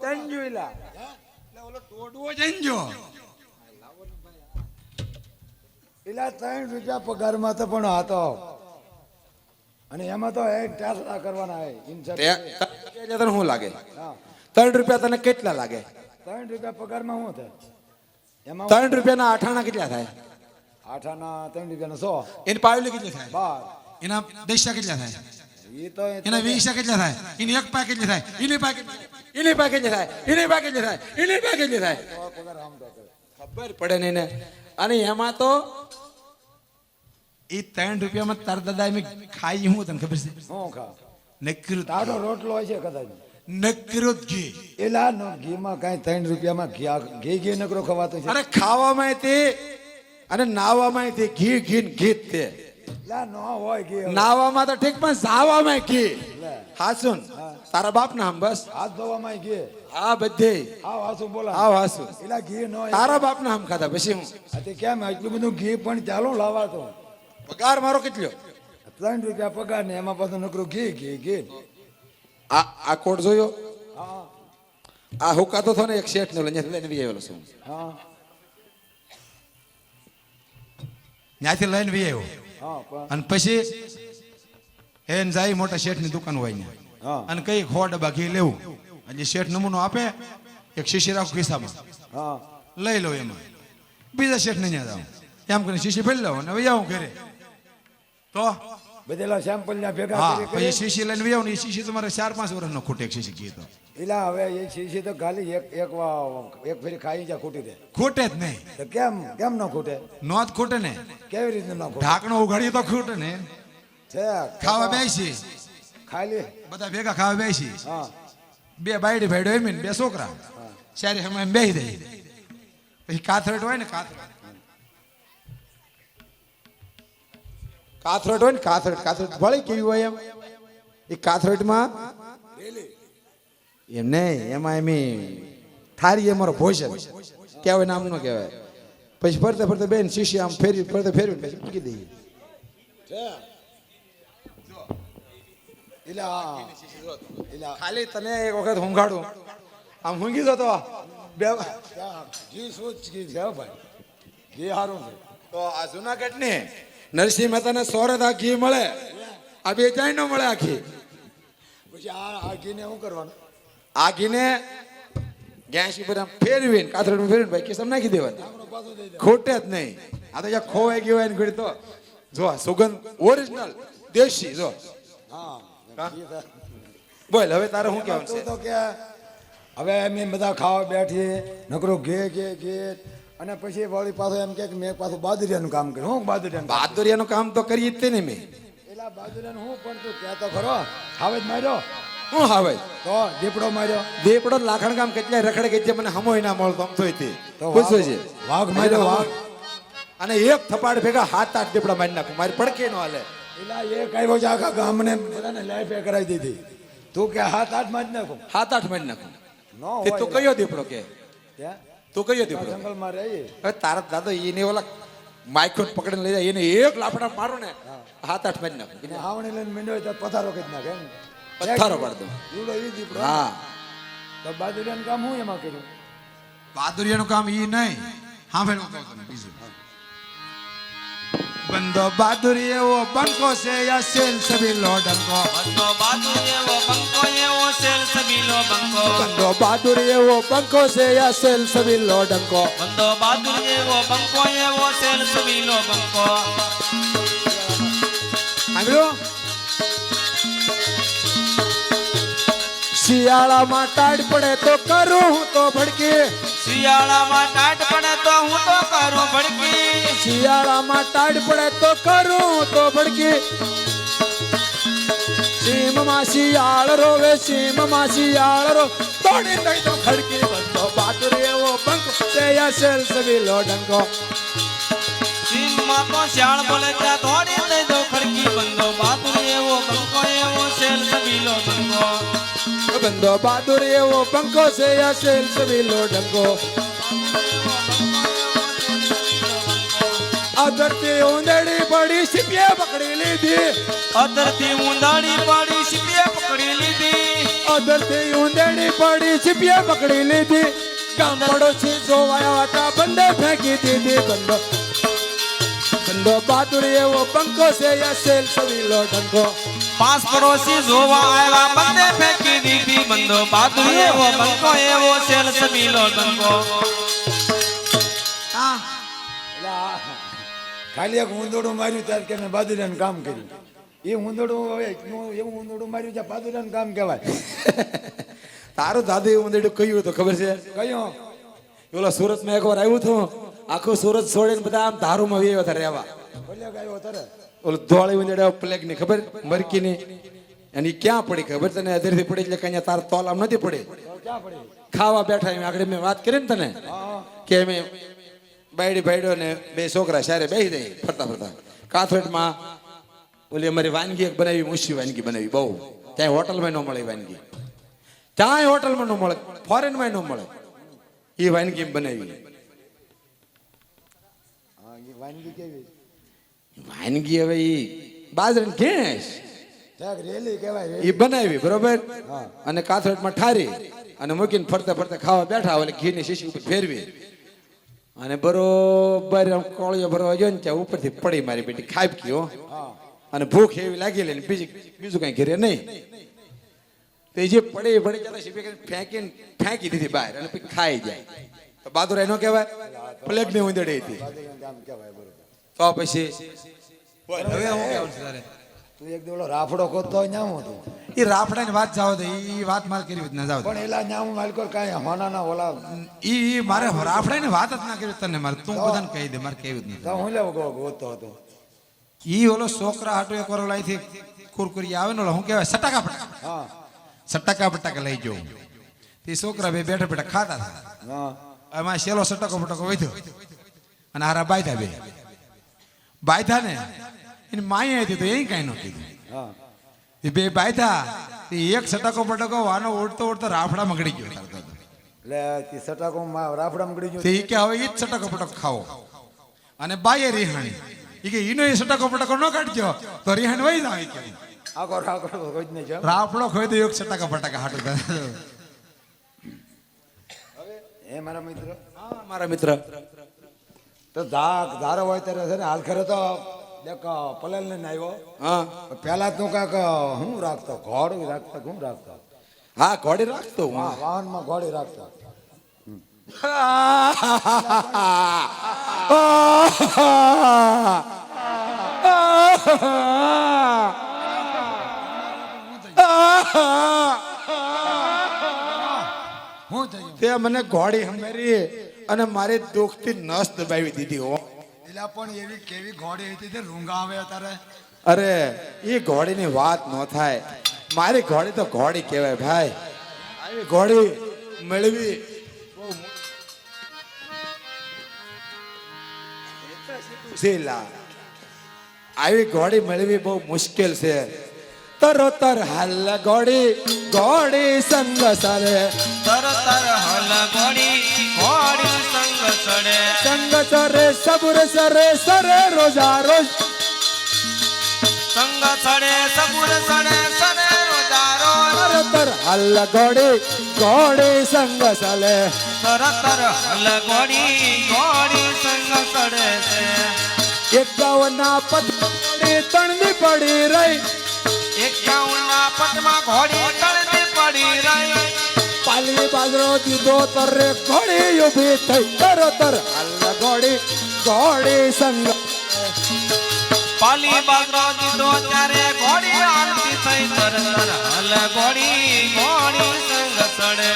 ત્રણ જોઈલા ઓલો ટોડવો જઈને જો એલા ત્રણ રૂપિયા પગારમાં તો પણ હતો. અને એમાં તો ટેસલા કરવાના હે શું લાગે? ત્રણ રૂપિયા તને કેટલા લાગે? ત્રણ રૂપિયા પગારમાં શું થાય? એમાં ત્રણ રૂપિયાના આઠાણા કેટલા થાય? આઠાના ત્રણ રૂપિયાના સો. એની પાવેલી કેટલી થાય? બાર. એના દૈસા કેટલા થાય? એ તો એના વીસા કેટલા થાય? એની એક પાય કેટલી થાય? એની પાય કેટલી થાય? એની પા કેટલી થાય એની કેટલી થાય એની કેટલી થાય. ખબર પડે નહીં ને અને એમાં તો એ ત્રણ રૂપિયામાં તાર દાદા એમ ખાઈ હું તને ખબર છે શું ખા નકરું તારો રોટલો હોય છે કદાચ નકરું ઘી એલા નો ઘીમાં કાંઈ ત્રણ રૂપિયામાં ઘી ઘી ઘી નકરો ખવાતો છે અરે ખાવામાં તે અને નાવામાં તે ઘી ઘી ને ઘી તે એલા નો હોય ઘી. નાવામાં તો ઠીક પણ સાવામાં ઘી લે. હાસુન. તારા બાપ ના બસ. હાથ ધોવામાં ઘી આ બધે. આવ હાસુ બોલા. આવ હાસુ એલા ઘી નો. તારા બાપ ના હમ ખાધા પછી હું? તે કેમ એટલું બધું ઘી પણ ચાલો લાવાતો? પગાર મારો કેટલો? ત્રણ રૂપિયા પગાર ને એમાં પાછું નકરું ઘી ઘી ઘી. આ આ કોટ જોયો? હા. આ હુકાતો તો ને એક શેઠ નો લઈને લઈને બી આવેલો છું હા. ત્યાંથી લઈને વી આવ્યો હા અને પછી એને જાય મોટા શેઠની દુકાન હોય ને અને કઈ ખો ડબ્બા ઘી લેવું. એટલે શેઠ નમૂનો આપે એક શીશી રાખો ખિસ્સામાં. હા. લઈ લો એમાં. બીજા શેઠ ને ત્યાં જાઉં. એમ કરીને શીશી ફેરી લો અને વહી આવું ઘરે. તો? બધેલા સેમ્પલ ના ભેગા હા કરી પછી શીશી લઈને વ્યાવ ને એ શીશી તમારે ચાર પાંચ વર્ષનો ખૂટે એક શીશી ઘી તો. એલા હવે એ શીશી તો ખાલી એક એક વા- એક ફેરી ખાઈ જા ખૂટી દે. ખૂટે જ નહીં. તો કેમ કેમ ન ખૂટે? નોંધ ખૂટે ને. કેવી રીતે ન ખૂટે? ઢાંકણો ઉઘાડીએ તો ખૂટે ને. ખાવા બેસી. ખાલી? બધા ભેગા ખાવા બેસી. હા. બે બાયડી ભાઈડો એમ બે છોકરા. સારી હમણાં એમ બેસી દઈ પછી કાથરટ હોય ને કાથરટ. કાથરટ હોય ને કાથરટ. કાથરટ ભલે કેવી હોય એમ? એ કાથરટમાં એમ નહીં એમાં એમ થારી અમારો ભોજન. કહેવાય નામ નો કહેવાય. પછી ફરતે ફરતે બેન શીશી આમ ફેરવી ફરતે ફેરવી પછી મૂકી દઈએ. એલા હા એલા. ખાલી તને એક વખત ઊંઘાડું આમ ઊંઘી જતો બે જી શું જ છે ભાઈ. ઘી સારું છે. તો આ જુનાગઢ ને નરસિંહ મહેતાને સોરત આ ઘી મળે. આ બે ચાઈ નો મળે આ ઘી પછી આ આ ઘીને શું કરવાનું? આ ઘીને ગેસ પર આમ ફેરવીને કાથરડ ફેરવીને ભાઈ કેસમ નાખી દેવાનું. ખોટે જ નહીં. આ તો ખોવાઈ ગયો હોય ને ઘડી તો. જો સુગંધ ઓરિજિનલ દેશી જો. હા. બોલ હવે તારે શું કહેવાનું છે? તો કે હવે અમે બધા ખાવા બેઠીએ નકરો ઘે ઘે ઘે. અને પછી વળી પાછો એમ કે કે મેં પાછું બાદરિયાનું કામ કર્યું. હું બાદરિયાનું કામ બહાદુરિયાનું કામ તો કરીએ જ તે ને મેં. એલા બાદરિયાનું હું? પણ તું કહેતો ખરો. હાવે જ માર્યો? હું હવે તો દીપડો માર્યો? દીપડો લાખણ કામ કેટલાય રખડે કે જે મને હમોય ના મળતો આમ થોય તે. વાઘ- છે વાઘ માર્યો વાઘ. અને એક થપાડ ભેગા હાથ આઠ દીપડા મારી નાખું. મારી પડકે નો હાલે. એલા એ આવ્યો છે આખા ગામને બધાને લાઈફ એ કરાવી દીધી. તું કે હાથ આઠમાં જ નાખું. હાથ આઠ મારી નાખું. નો તું કયો દીપડો કે? તું કયો દીપડો? જંગલમાં રહી હવે તારા દાદો એને ઓલા માઇક્રોન પકડીને લઈ જાય એને એક લાફડા મારો ને હાથ આઠ મારી નાખું. અને હાવણી લઈને મીંડો તો પથારો કરી નાખે એમ. પથ્થારો પાડી દઉં. એ ઈ દીપડો. હા. તો બાદરિયાનું કામ હું એમાં કર્યું? બહાદુરિયાનું કામ ઈ નહીં. સાંભળ હું કહું તને બીજું બંદો બહાદુરી એવો બંકો છે યા સેલ સબીલો ડંકો બંધો બહાદુર એવો બંકો એવો સેલ સબીલો બંકો બંધો બહાદુર એવો બંકો છે યા સેલ સબીલો ડંકો બંધો બહાદુર એવો બંકો એવો સેલ સબીલો બંકો સાંભળ્યો શિયાળામાં ટાઢ પડે તો કરું હું તો ભડકી શિયાળામાં ટાટ પડે તો કરું ભડકી. શિયાળામાં ટાઢ પડે તો કરું તો ભડકી. સીમમાં શિયાળ રોવે સીમમાં શિયાળ રો. તોડી દઈ તો ખડકી બંધો બાતુર એવો બંક તે યા સેલ સબીલો ડંકો સીમમાં તો શ્યાળ બોલે ત્યાં તોડી દઈ તો ખડકી બંધો બાતુર એવો બંકો એવો સેલ સબીલો બંકો બંધો બાતુર એવો બંકો છે યા સેલ સબીલો ડંકો આ ધરતી ઉંદડી પડી સિપિએ પકડી લીધી. અધરતી ઉંદાડી પાડી સીપીએ પકડી લીધી. અધરતી ધરતી ઉંદેડી પડી છીપિયા પકડી લીધી. ગામ પડોશી જોવાયા હતા બંદે ફેંકી દીધી બંધો બંદો બહાદુરી એવો પંખો છે યસેલ સેલ સવીલો ડંકો પાસ પડોશી જોવા આવ્યા બંને ફેંકી દીધી બંધો બહાદુર એવો બંકો એવો સેલ સવીલો એટલે આ ખાલી એક ઊંધોડું માર્યું ત્યારે કે મેં બાદુરિયાનું કામ કર્યું. એ ઊંધોડું હવે એવું ઊંધોડું માર્યું છે બાદુરિયાનું કામ કહેવાય. તારું દાદુ એવું ઉંદેડું કહ્યું તો ખબર છે? કયું? ઓલો સુરતમાં એકવાર આવ્યું હતું. આખું સુરત છોડીને બધા આમ ધારુમાં વ્યવ હતા રહેવા. ગાયો તરે ઓલું ધોળી ઉંદેડા પ્લેગની ખબર? મરકી ની અને ક્યાં પડી ખબર તને? અધેરથી પડી એટલે કઈ તાર તોલામ નથી પડી. ખાવા બેઠા એમ આગળ મેં વાત કરી ને તને કે અમે બાયડી ભાઈડો ને બે છોકરા સારે બેસી દે ફરતા ફરતા. કાથોટમાં ઓલી અમારી વાનગી એક બનાવી મુશી વાનગી બનાવી બહુ. ત્યાં હોટલમાં ન મળે વાનગી. ત્યાં હોટલમાં ન મળે ફોરેનમાં ન મળે. એ વાનગી બનાવી. વાનગી કેવી? વાનગી હવે એ બાજરી ઘેસ. રેલી કહેવાય એ બનાવી બરોબર? અને કાથોટમાં ઠારી. અને મૂકીને ફરતા ફરતા ખાવા બેઠા એટલે ઘીની શીશી ઉપર ફેરવી. અને બરોબર કોળીઓ ભરવા ગયો ને ત્યાં ઉપરથી પડી મારી બેટી ખાઈ ગયો. અને ભૂખ એવી લાગી લે બીજી બીજું કઈ ઘરે નહીં. તે એ જે પડે ભણી જતા કરીને ફેંકીને ફેંકી દીધી બહાર અને પછી ખાઈ જાય. તો બાદુરા એનો કહેવાય? પ્લેગની ઉંદડી હતી. તો પછી હવે હું કેવું છે તારે તું એક દોડો રાફડો ખોદતો હોય ન્યામ હતું. એ રાફડાની વાત જાવ તો એ વાત મારે કરી રીતના ના જાવ પણ એલા માલ માલકો કાંઈ હોનાના ઓલા એ મારે રાફડાની વાત જ ના કરી તને મારે. તું બધાને કહી દે મારે કેવી તો હું લેવો ગોતતો હતો. એ ઓલો છોકરા હાટો એક વાર ઓલાથી કુરકુરી આવે ને ઓલો હું કહેવાય સટાકા પટાકા? હા. સટાકા પટાકા લઈ જવું તે છોકરા બે બેઠા બેઠા ખાતા હતા. એમાં શેલો સટકો પટકો વધ્યો. અને હારા બાયધા બે. બાયધા ને એની માય હતી તો એ કાંઈ ન કીધું. હા એ બે બાયતા તે એક સટાકો પટકો વાનો ઓડતો ઓડતો રાફડા મગડી ગયો એટલે તે સટાકો રાફડા મગડી ગયું એ કે હવે એ જ સટાકો પટકો ખાવો. અને બાઈએ રિહાણી. ઈ કે ઈનો એ સટાકો પટકો ન કાઢજો તો રિહાણ વહી જાવ કે. રાફડો કોઈ જ નહીં છે રાફડો ખોઈ દો એક સટકા પટકા હાટું એ મારા મિત્ર? હા, મારા મિત્ર. તો ધાક ધારો હોય ત્યારે છે ને હાલ ખરે તો દેખ પલલ ને આવ્યો. હા. પેલા તું કાક હું રાખતો? ઘોડી રાખતો હું રાખતો? હા ઘોડી રાખતો હું. વાહનમાં ઘોડી રાખતો. તે મને ઘોડી હમેરી અને મારી દુઃખથી નસ દબાવી દીધી હો. એલા પણ એવી કેવી ઘોડી હતી તે રૂંગા આવે તારે અરે એ ઘોડીની વાત ન થાય. મારી ઘોડી તો ઘોડી કહેવાય ભાઈ. આવી ઘોડી મેળવી. બહુ મુ- છે લા. આવી ઘોડી મેળવી બહુ મુશ્કેલ છે. તરોતર હાલ ઘોડી ઘોડી સંગ સરે. તર તર હલ ઘોડી ઘોડી સડે. સંગ સરે સબુર સરે સરે રોજા રોજ. સંગ સડે સબુર સડે રોજા રોજ. તર હલ ઘોડી ઘોડી સંગ સલે. તર તર હલ ગોડી ગોડી સંગ સડે છે. એકાવના પથડી તણની પડી રહી. એકાવનના પદમાં ઘોડી તણની પડી રહી. પાલી બાજરો દીધો તરે ઘોડી ઊભી થઈ. તરતર હાલ ઘોડી ઘોડી સંગ. પાલી બાજરો દીધો ત્યારે ઘોડી આરતી થઈ. તર તર હલ ઘોડી ઘોડી સંગ સડે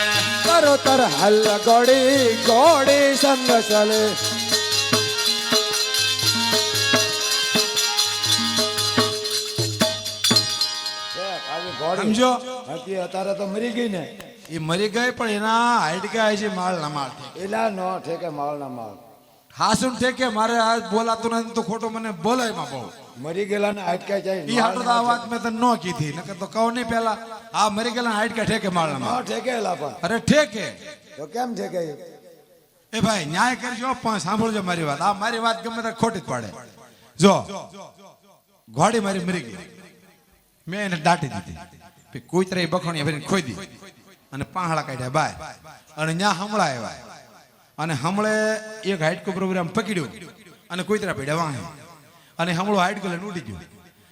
તરતર હાલ ઘોડી ઘોડી સંગ ઘોડી સમજો? અત્યારે તો મરી ગઈ ને. એ મરી ગઈ પણ એના ગયા છે માળ ના માળ એલા નો ઠેકે માળના માળ. હાસુન ઠેકે મારે આ બોલાતું નથી તો ખોટું મને બોલાયમાં બહુ. મરી ગયેલા ને ઈ જાય હાટો તો આ વાત મેં તને ન કીધી નકર તો કહું નહીં પેલા આ મરી ગયેલા હાઈટ કા ઠેકે માળ ના માળ. ઠેકે એલા પણ અરે ઠેકે. તો કેમ ઠેકે? એ ભાઈ ન્યાય કરજો પણ સાંભળજો મારી વાત. આ મારી વાત ગમે ત્યારે ખોટી પાડે. જો ઘોડી મારી મરી ગઈ. મેં એને દાટી દીધી. કૂતરા બખોણી ભરીને ખોઈ દી. અને પાંહળા કાઢ્યા બાય. અને ત્યાં હમળા આવ્યા. અને હમળે એક હાઈટકો પ્રોગ્રામ પકડ્યો અને કોઈતરા પડ્યા વાહે. અને હમળો હાઈટકો લઈને ઉડી ગયું.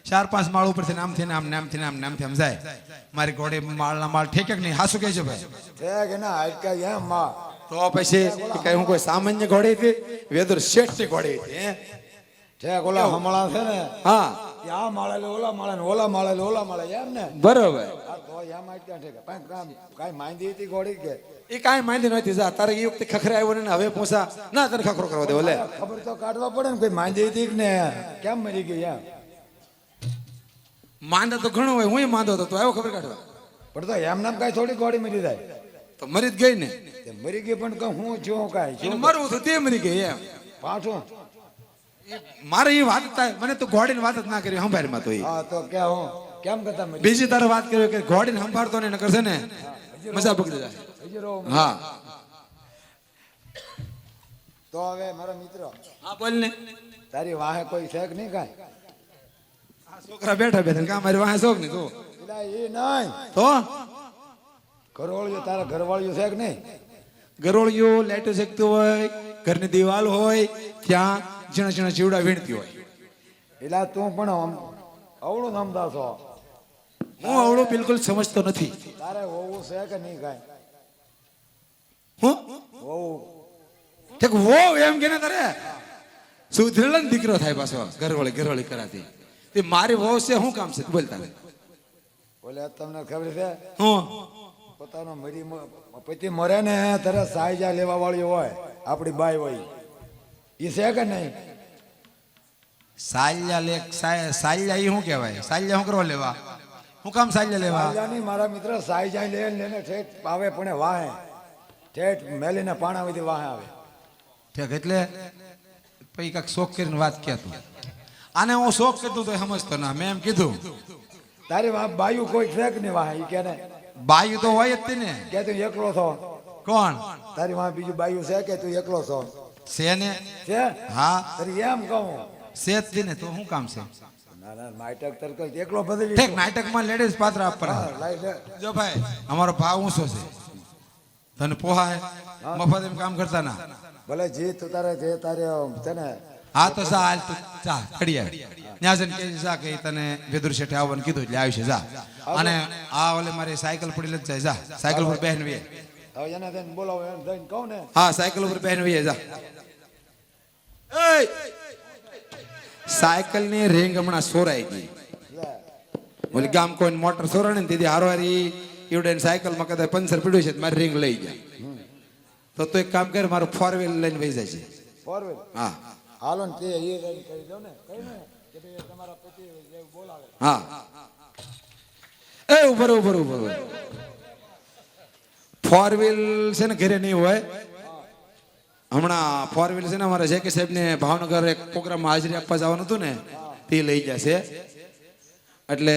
ચાર પાંચ માળ ઉપરથી નામથી નામ નામથી નામ નામથી આમ જાય. મારી ઘોડે માળના માળ ઠેકે કે નહીં? હાસુ કહે છે ભાઈ. ઠેક ના હાઈટકા એમ માં તો પછી કઈ હું કોઈ સામાન્ય ઘોડી હતી? વેદુર શેઠની ઘોડી હતી ઠેક ઓલા હમણાં છે ને હા. આ માળે લે ઓલા માળે ને ઓલા માળે લે ઓલા માળે એમ ને? બરોબર. આ તો એમ હાડકા છે કે કાંઈ માંદી હતી ઘોડી કે? એ કાંઈ માંદી નહોતી જા તારે એ વખતે ખખરે આવ્યો ને હવે પોસા ના તને ખખરો કરવા દે ઓલે ખબર તો કાઢવા પડે ને કોઈ માંદી હતી કે ને કેમ મરી ગઈ એમ? માંદા તો ઘણો હોય હું માંદો હતો તો આવ્યો ખબર કાઢવા. પણ તો એમ નામ કાંઈ થોડી ઘોડી મરી જાય. તો મરી જ ગઈ ને. મરી ગઈ પણ હું જો કાંઈ મરવું તો તે મરી ગઈ એમ. પાછું મારે એ વાત થાય મને તો ઘોડીની વાત જ ના કરી સંભાળમાં તો એ. હા તો કે હું? કેમ કરતા બીજી તારે વાત કરી કે ઘોડીને સંભાળતો ને નકર છે ને મજા પકડી જાય. હા. તો હવે મારા મિત્ર હા બોલ ને. તારી વાહે કોઈ છે કે નહીં કાંઈ? છોકરા બેઠા બેઠા કા મારી વાહે શોખ નહીં તો એ નહીં. તો? ઘરવાળીઓ તારા ઘરવાળીઓ છે કે નહીં? ઘરવાળીઓ લાઈટો શેકતું હોય ઘરની દિવાલ હોય ત્યાં ઝીણા ઝીણા જીવડા વીણતી હોય. એટલે તું પણ આમ અવળું નમદા છો હું અવળું બિલકુલ સમજતો નથી. તારે હોવું છે કે નહીં કાંઈ? હું? હોવું ઠીક વો એમ કે ને તારે? સુધરેલો ને દીકરો થાય પાછો ઘરવાળી ઘરવાળી કરાતી. તે મારી વહુ છે શું કામ છે? બોલતા બોલે તમને ખબર છે? હું? પોતાનો મરી પતિ મરે ને ત્યારે સાયજા લેવા વાળી હોય આપણી બાય હોય એ છે કે નહીં? સાલ્યા લેખ સાલ્યા એ શું કહેવાય? સાલ્યા શું કરવા લેવા? શું કામ સાલ્યા લેવા? સાયજાની મારા મિત્ર સાયજા લે લેને ઠેઠ આવે પણ વાહે. ઠેઠ મેલીને પાણા સુધી વાહે આવે. ઠેક એટલે પછી કાંઈક શોખ કરીને વાત કહેતો આને હું શોખ કરતો તો સમજતો ના મેં એમ કીધું. તારી બાયુ કોઈ છે કે નહીં વાહે એ કે બાયું તો હોય જ ને કે તું એકલો છો? કોણ? તારી વાહ બીજું બાયુ છે કે તું એકલો છો? છે ને હા. એમ કહું. જ ને તો શું કામ છે? નાટક તરત એકલો બદલી ઠીક નાટકમાં લેડીઝ પાત્ર આપવાના. જો ભાઈ અમારો ભાવ ઊંચો છે. તને પોહાય? મફત એમ કામ કરતા ના? ભલે જે તું તારે જે તારે છે ને. હા તો હાલ ખડી ત્યાં જઈને કહે જા કે તને વેદુર શેઠે આવવાનું કીધું એટલે છે જા. અને આ ઓલે મારી સાયકલ પડી જ જાય જા. સાયકલ પર બહેન વે હવે એને થઈને બોલાવો એમ થઈને કહું ને. હા સાયકલ ઉપર બહેન વહી જા! સાયકલની રેંગ હમણાં સોરાઈ ગઈ. લે. ઓલી ગામ કોઈ મોટર સોરાણે ને તેથી હારો હારી ઈવડે સાયકલમાં કદાચ પંચર પીડ્યું છે મારી રિંગ લઈ જાય તો તું એક કામ કર મારું ફોર વ્હીલ લઈને વહી જાય છે ફોર વ્હીલ હા. હાલો ને તે એ કરી દો ને. કઈ ને? કે ભાઈ તમારા પતિ બોલાવે. હા. એ ઉપર ઉપર ઉપર ફોર વ્હીલ છે ને ઘરે નહીં હોય. હમણાં ફોર વ્હીલ છે ને અમારે કે સાહેબ ને ભાવનગર એક પ્રોગ્રામમાં હાજરી આપવા જવાનું હતું ને તે લઈ જશે. એટલે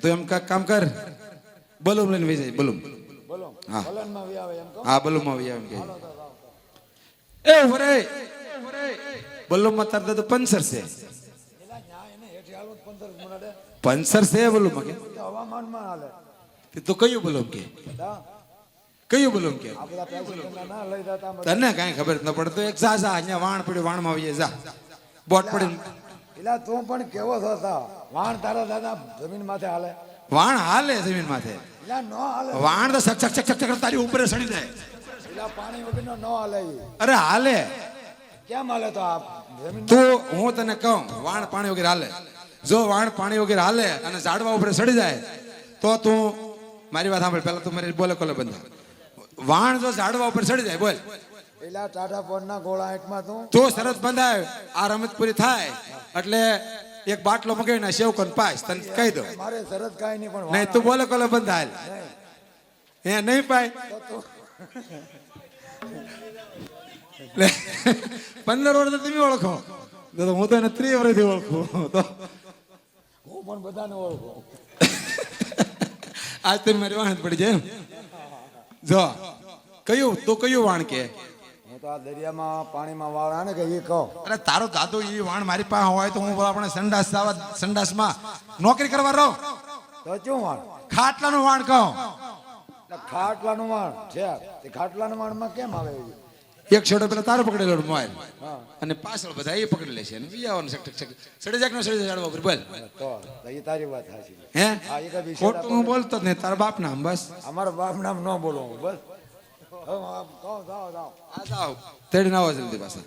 તું એમ કાંઈક કામ કર. બલૂમ લઈને વહી જાય બલૂમ બોલો હા. હા બલૂમમાં વહી આવે એમ કે એ ઊભો બલૂમમાં તાર તો પંચર છે. પંચર છે બલૂમમાં કે? હવામાન હવામાનમાં હાલે. તે તો કયું બલૂમ કે? કયું બોલું કે? તને કાંઈ ખબર ન પડે તો એક જા જા અહીંયા વાણ પડ્યું વાણમાં આવીએ જા. બોટ પડી એટલે તું પણ કેવો છો તા વાણ તારા દાદા જમીન માથે હાલે. વાણ હાલે જમીન માથે. વાણ તો સક સક સક સક સક તારી ઉપર સડી જાય. એટલે પાણી વગર નો હાલે અરે હાલે. કેમ હાલે તો આપ તું હું તને કહું વાણ પાણી વગેરે હાલે. જો વાણ પાણી વગેરે હાલે અને ઝાડવા ઉપર સડી જાય તો તું મારી વાત સાંભળ પહેલા તું મારી બોલે કોલે બંધ. વાણ જો ઝાડવા ઉપર ચડી જાય બોલ. પેલા ટાટા ફોનના ગોળા હેઠમાં તું. તો સરસ બંધાય આ રમત પૂરી થાય. એટલે એક બાટલો મગાવીને સેવ કોન પાસ તને કહી દો મારે શરત કાંઈ નહીં પણ નહીં તું બોલે કોલે બંધાય. હે નહીં પાય? પંદર વર્ષ તમે ઓળખો. તો હું તો એને ત્રીસ વર્ષથી ઓળખું. તો હું પણ બધાને ઓળખું. આજ તમે મારી વાહન પડી જાય? જો કયું તો કયું વાણ કે? હું તો આ દરિયામાં પાણીમાં વાળ આને કે એ કહો. અરે તારો દાદો એ વાણ મારી પાસે હોય તો હું આપણે સંડાસ સંડાસમાં નોકરી કરવા રહું. તો શું વાણ? ખાટલાનું વાણ કહો. ખાટલાનું વાણ છે. તે ખાટલાનું વાણમાં કેમ આવે? એક છોડો પેલા તારો પકડેલો મોબાઈલ. અને પાછળ બધા એ પકડી લેશે અને બીજાવાનું સક સક સડે નો સડે જાડવા ઉપર બોલ. તો એ તારી વાત સાચી હે? ખોટું હું બોલતો જ નહીં તારા બાપ નામ બસ. અમારા બાપ નામ ન બોલો બસ જાઓ જાઓ. આ જાઓ. તેડી ના આવો જલ્દી પાછા